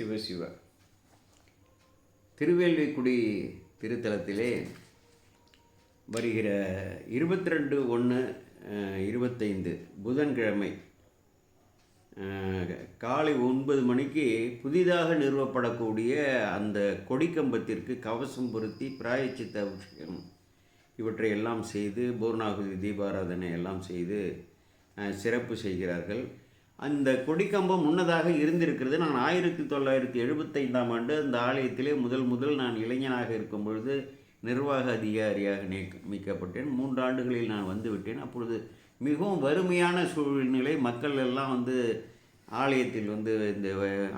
சிவ சிவ. திருவேல்விக்குடி திருத்தலத்திலே வருகிற இருபத்தி ரெண்டு ஒன்று இருபத்தைந்து புதன்கிழமை காலை ஒன்பது மணிக்கு புதிதாக நிறுவப்படக்கூடிய அந்த கொடிக்கம்பத்திற்கு கவசம் பொருத்தி பிராயச்சித்த அபிஷேகம் இவற்றை எல்லாம் செய்து பூர்ணாகுதி தீபாராதனை எல்லாம் செய்து சிறப்பு செய்கிறார்கள். அந்த கொடிக்கம்பம் முன்னதாக இருந்திருக்கிறது. நான் ஆயிரத்தி தொள்ளாயிரத்தி எழுபத்தைந்தாம் ஆண்டு அந்த ஆலயத்திலே முதல் முதல் நான் இளைஞனாக இருக்கும் பொழுது நிர்வாக அதிகாரியாக நியமிக்கப்பட்டேன் மூன்று ஆண்டுகளில் நான் வந்துவிட்டேன் அப்பொழுது மிகவும் வறுமையான சூழ்நிலை. மக்கள் எல்லாம் வந்து ஆலயத்தில் வந்து இந்த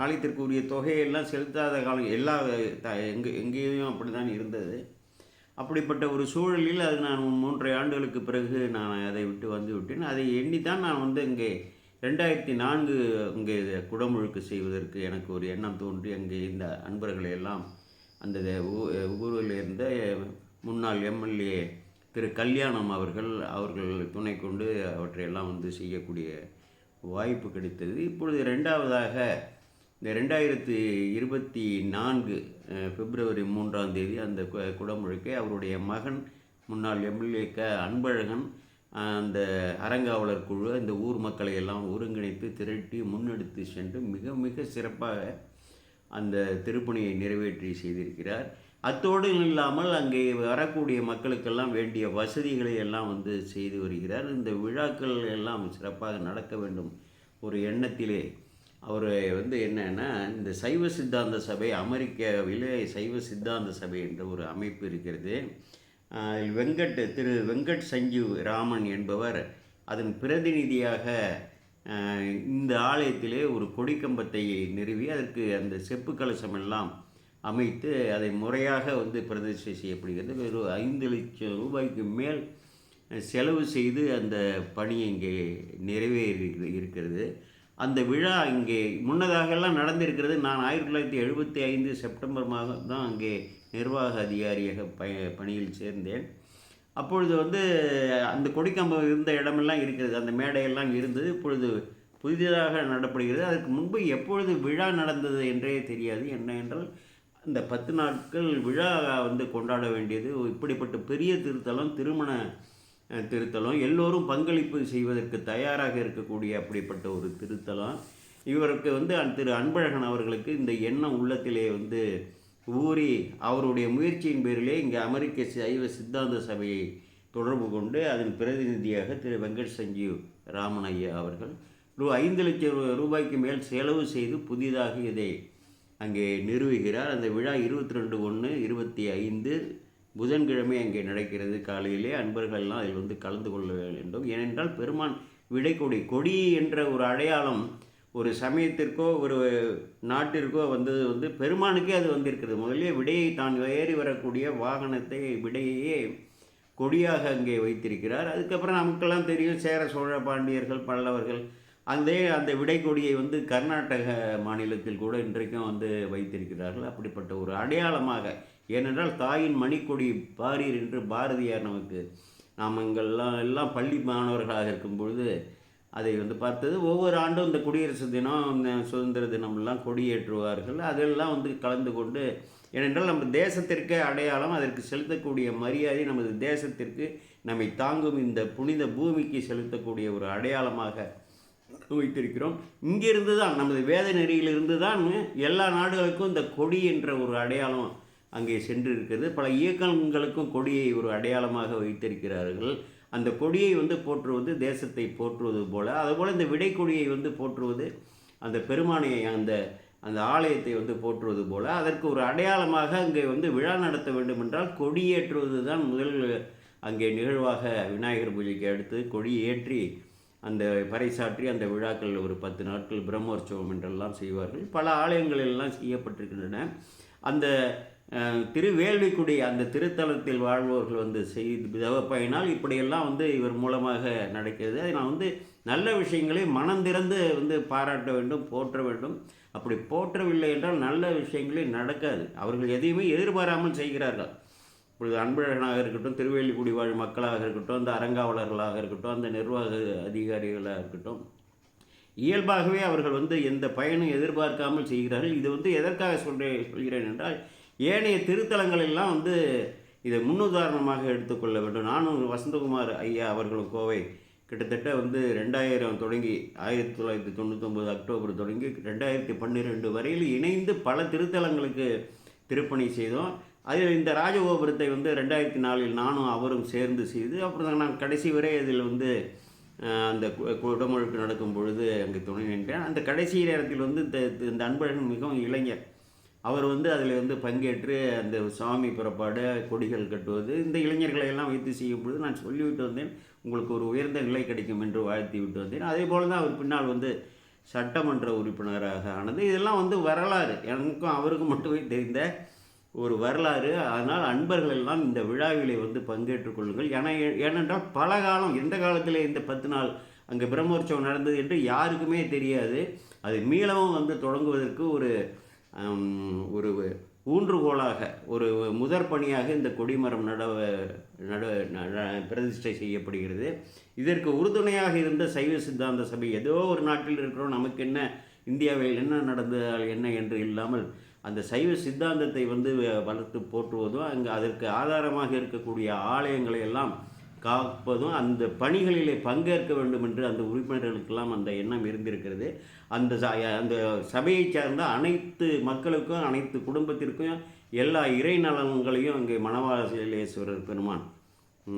ஆலயத்திற்குரிய தொகையெல்லாம் செலுத்தாத காலம் எல்லா த- எங்கே எங்கேயும் அப்படி தான் இருந்தது. அப்படிப்பட்ட ஒரு சூழலில் அது நான் மூன்றரை ஆண்டுகளுக்கு பிறகு நான் அதை விட்டு வந்து விட்டேன். அதை எண்ணி தான் நான் வந்து இங்கே ரெண்டாயிரத்தி நான்கு அங்கே குடமுழுக்கு செய்வதற்கு எனக்கு ஒரு எண்ணம் தோன்றி அங்கே இந்த அன்பர்களை எல்லாம் அந்த ஊ- ஊரில் இருந்த முன்னாள் எம்எல்ஏ திரு கல்யாணம் அவர்கள் அவர்கள் துணை கொண்டு அவற்றையெல்லாம் வந்து செய்யக்கூடிய வாய்ப்பு கிடைத்தது. இப்பொழுது ரெண்டாவதாக இந்த ரெண்டாயிரத்தி இருபத்தி நான்கு பிப்ரவரி மூன்றாம் தேதி அந்த கு- குடமுழுக்கை அவருடைய மகன் முன்னாள் எம்எல்ஏ க அன்பழகன் அந்த அறங்காவலர் குழு இந்த ஊர் மக்களை எல்லாம் ஒருங்கிணைத்து திரட்டி முன்னெடுத்து சென்று மிக மிக சிறப்பாக அந்த திருப்பணியை நிறைவேற்றி செய்திருக்கிறார். அத்தோடு இல்லாமல் அங்கே வரக்கூடிய மக்களுக்கெல்லாம் வேண்டிய வசதிகளை எல்லாம் வந்து செய்து வருகிறார். இந்த விழாக்கள் எல்லாம் சிறப்பாக நடக்க வேண்டும் ஒரு எண்ணத்திலே. அவர் வந்து என்னன்னா இந்த சைவ சித்தாந்த சபை அமெரிக்காவிலே சைவ சித்தாந்த சபை என்ற ஒரு அமைப்பு இருக்கிறது. வெங்கட் திரு வெங்கட் சஞ்சீவ் ராமன் என்பவர் அதன் பிரதிநிதியாக இந்த ஆலயத்திலே ஒரு கொடிக்கம்பத்தை நிறுவி அதற்கு அந்த செப்பு கலசம் எல்லாம் அமைத்து அதை முறையாக வந்து பிரதிஷ்டை செய்யப்படுகிறது. வெறும் ஐந்து லட்சம் ரூபாய்க்கு மேல் செலவு செய்து அந்த பணி இங்கே நிறைவேறி இருக்கிறது. அந்த விழா இங்கே முன்னதாகலாம் நடந்திருக்கிறது. நான் ஆயிரத்தி தொள்ளாயிரத்தி எழுபத்தி ஐந்து செப்டம்பர் மாதம் தான் அங்கே நிர்வாக அதிகாரியாக ப பணியில் சேர்ந்தேன். அப்பொழுது வந்து அந்த கொடிக்கம்பம் இருந்த இடமெல்லாம் இருக்கிறது. அந்த மேடையெல்லாம் இருந்தது. இப்பொழுது புதிதாக நடப்படுகிறது. அதற்கு முன்பு எப்பொழுது விழா நடந்தது என்றே தெரியாது. என்ன என்றால் அந்த பத்து நாட்கள் விழா வந்து கொண்டாட வேண்டியது. இப்படிப்பட்ட பெரிய திருத்தலம் திருமண திருத்தலம். எல்லோரும் பங்களிப்பு செய்வதற்கு தயாராக இருக்கக்கூடிய அப்படிப்பட்ட ஒரு திருத்தலம். இவருக்கு வந்து திரு அன்பழகன் அவர்களுக்கு இந்த எண்ணம் உள்ளத்திலே வந்து ஊறி அவருடைய முயற்சியின் பேரிலே இங்கே அமெரிக்க சைவ சித்தாந்த சபையை தொடர்பு கொண்டு அதன் பிரதிநிதியாக திரு வெங்கட் சஞ்சீவ் ராமன் ஐயா அவர்கள் ரூ ஐந்து லட்சம் ரூ- ரூபாய்க்கு மேல் செலவு செய்து புதிதாக இதை அங்கே நிறுவுகிறார். அந்த விழா இருபத்தி ரெண்டு ஒன்று இருபத்தி ஐந்து புதன்கிழமை அங்கே நடக்கிறது. காலையிலே அன்பர்கள்லாம் அதில் வந்து கலந்து கொள்ள வேண்டும். ஏனென்றால் பெருமான் விடைக்கொடி கொடி என்ற ஒரு அடையாளம் ஒரு சமயத்திற்கோ ஒரு நாட்டிற்கோ வந்தது வந்து பெருமானுக்கே அது வந்திருக்கிறது. முதலே விடையை தான் ஏறி வரக்கூடிய வாகனத்தை விடையையே கொடியாக அங்கே வைத்திருக்கிறார். அதுக்கப்புறம் நமக்கெல்லாம் தெரியும் சேர சோழ பாண்டியர்கள் பல்லவர்கள் அந்த அந்த விடைக்கொடியை வந்து கர்நாடக மாநிலத்தில் கூட இன்றைக்கும் வந்து வைத்திருக்கிறார்கள். அப்படிப்பட்ட ஒரு அடையாளமாக ஏனென்றால் தாயின் மணிக்கொடி பாரீர் என்று பாரதியார் நமக்கு நாம் எங்கெல்லாம் எல்லாம் பள்ளி மாணவர்களாக இருக்கும் பொழுது அதை வந்து பார்த்தது. ஒவ்வொரு ஆண்டும் இந்த குடியரசு தினம் இந்த சுதந்திர தினம்லாம் கொடியேற்றுவார்கள். அதெல்லாம் வந்து கலந்து கொண்டு ஏனென்றால் நம்ம தேசத்திற்கே அடையாளம் அதற்கு செலுத்தக்கூடிய மரியாதை நமது தேசத்திற்கு நம்மை தாங்கும் இந்த புனித பூமிக்கு செலுத்தக்கூடிய ஒரு அடையாளமாக வைத்திருக்கிறோம். இங்கிருந்து தான் நமது வேத நெறியிலிருந்து தான் எல்லா நாடுகளுக்கும் இந்த கொடி என்ற ஒரு அடையாளம் அங்கே சென்றிருக்கிறது. பல இயக்கங்களுக்கும் கொடியை ஒரு அடையாளமாக வைத்திருக்கிறார்கள். அந்த கொடியை வந்து போற்றுவது தேசத்தை போற்றுவது போல. அதுபோல் இந்த விடை கொடியை வந்து போற்றுவது அந்த பெருமானையை அந்த அந்த ஆலயத்தை வந்து போற்றுவது போல. அதற்கு ஒரு அடையாளமாக அங்கே வந்து விழா நடத்த வேண்டும் என்றால் கொடியேற்றுவது தான் முதல் அங்கே நிகழ்வாக விநாயகர் பூஜைக்கு அடுத்து கொடி ஏற்றி அந்த பறைசாற்றி அந்த விழாக்கள் ஒரு பத்து நாட்கள் பிரம்மோற்சவம் என்றெல்லாம் செய்வார்கள். பல ஆலயங்களெல்லாம் செய்யப்பட்டிருக்கின்றன. அந்த திருவேள்விக்குடி அந்த திருத்தலத்தில் வாழ்வோர்கள் வந்து செய்து பயனால் இப்படியெல்லாம் வந்து இவர் மூலமாக நடக்கிறது. அதை நான் வந்து நல்ல விஷயங்களை மனம் திறந்து வந்து பாராட்ட வேண்டும் போற்ற வேண்டும். அப்படி போற்றவில்லை என்றால் நல்ல விஷயங்களே நடக்காது. அவர்கள் எதையுமே எதிர்பாராமல் செய்கிறார்கள். இப்பொழுது அன்பழகனாக இருக்கட்டும் திருவேலிக்குடி வாழ் மக்களாக இருக்கட்டும் அந்த அறங்காவலர்களாக இருக்கட்டும் அந்த நிர்வாக அதிகாரிகளாக இருக்கட்டும் இயல்பாகவே அவர்கள் வந்து எந்த பயனும் எதிர்பார்க்காமல் செய்கிறார்கள். இது வந்து எதற்காக சொல்கிறேன் சொல்கிறேன் என்றால் ஏனைய திருத்தலங்களெல்லாம் வந்து இதை முன்னுதாரணமாக எடுத்துக்கொள்ள வேண்டும். நானும் வசந்தகுமார் ஐயா அவர்களும் கோவை கிட்டத்தட்ட வந்து ரெண்டாயிரம் தொடங்கி ஆயிரத்தி தொள்ளாயிரத்தி தொண்ணூத்தொம்பது அக்டோபர் தொடங்கி ரெண்டாயிரத்தி பன்னிரெண்டு வரையில் இணைந்து பல திருத்தலங்களுக்கு திருப்பணி செய்தோம். அதில் இந்த ராஜகோபுரத்தை வந்து ரெண்டாயிரத்தி நாலில் நானும் அவரும் சேர்ந்து செய்து அப்புறம் நான் கடைசி வரை இதில் வந்து அந்த கு- நடக்கும் பொழுது அங்கே துணை நின்றேன். அந்த கடைசி நேரத்தில் வந்து இந்த இந்த அன்பழகன் மிகவும் இளைஞர். அவர் வந்து அதில் வந்து பங்கேற்று அந்த சாமி புறப்பாடு கொடிகள் கட்டுவது இந்த இளைஞர்களை எல்லாம் வைத்து செய்யும் பொழுது நான் சொல்லிவிட்டு வந்தேன் உங்களுக்கு ஒரு உயர்ந்த நிலை கிடைக்கும் என்று வாழ்த்தி விட்டு வந்தேன். அதே போல தான் அவர் பின்னால் வந்து சட்டமன்ற உறுப்பினராக ஆனது. இதெல்லாம் வந்து வரலாறு. எனக்கும் அவருக்கும் மட்டுமே தெரிந்த ஒரு வரலாறு. அதனால் அன்பர்கள் எல்லாம் இந்த விழாவிலே வந்து பங்கேற்றுக் கொள்ளுங்கள். ஏன்னா ஏனென்றால் பல காலம் எந்த காலத்தில் இந்த பத்து நாள் அங்கே பிரம்மோற்சவம் நடந்தது என்று யாருக்குமே தெரியாது. அது மீளவும் வந்து தொடங்குவதற்கு ஒரு ஒரு ஊன்றுகோலாக ஒரு முதற் பணியாக இந்த கொடிமரம் நடவ நட நட- பிரதிஷ்டை செய்யப்படுகிறது. இதற்கு உறுதுணையாக இருந்த சைவ சித்தாந்த சபை ஏதோ ஒரு நாட்டில் இருக்கிறோம் நமக்கு என்ன இந்தியாவில் என்ன நடந்தால் என்ன என்று இல்லாமல் அந்த சைவ சித்தாந்தத்தை வந்து வளர்த்து போற்றுவதும் அங்கே அதற்கு ஆதாரமாக இருக்கக்கூடிய ஆலயங்களை எல்லாம் காப்பதும் அந்த பணிகளிலே பங்கேற்க வேண்டும் என்று அந்த உறுப்பினர்களுக்கெல்லாம் அந்த எண்ணம் இருந்திருக்கிறது. அந்த ச- அந்த சபையை சார்ந்த அனைத்து மக்களுக்கும் அனைத்து குடும்பத்திற்கும் எல்லா இறை நலன்களையும் அங்கே மணவாசலேஸ்வரர் பெருமான்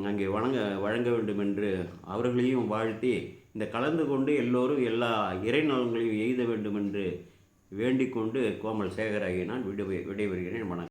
அங்கே வழங்க வழங்க வேண்டும் என்று அவர்களையும் வாழ்த்தி இந்த கலந்து கொண்டு எல்லோரும் எல்லா இறை நலன்களையும் எய்த வேண்டும் என்று வேண்டிக் கொண்டு கோமல் சேகராகி நான் விடு விடைபெறுகிறேன். வணக்கம்.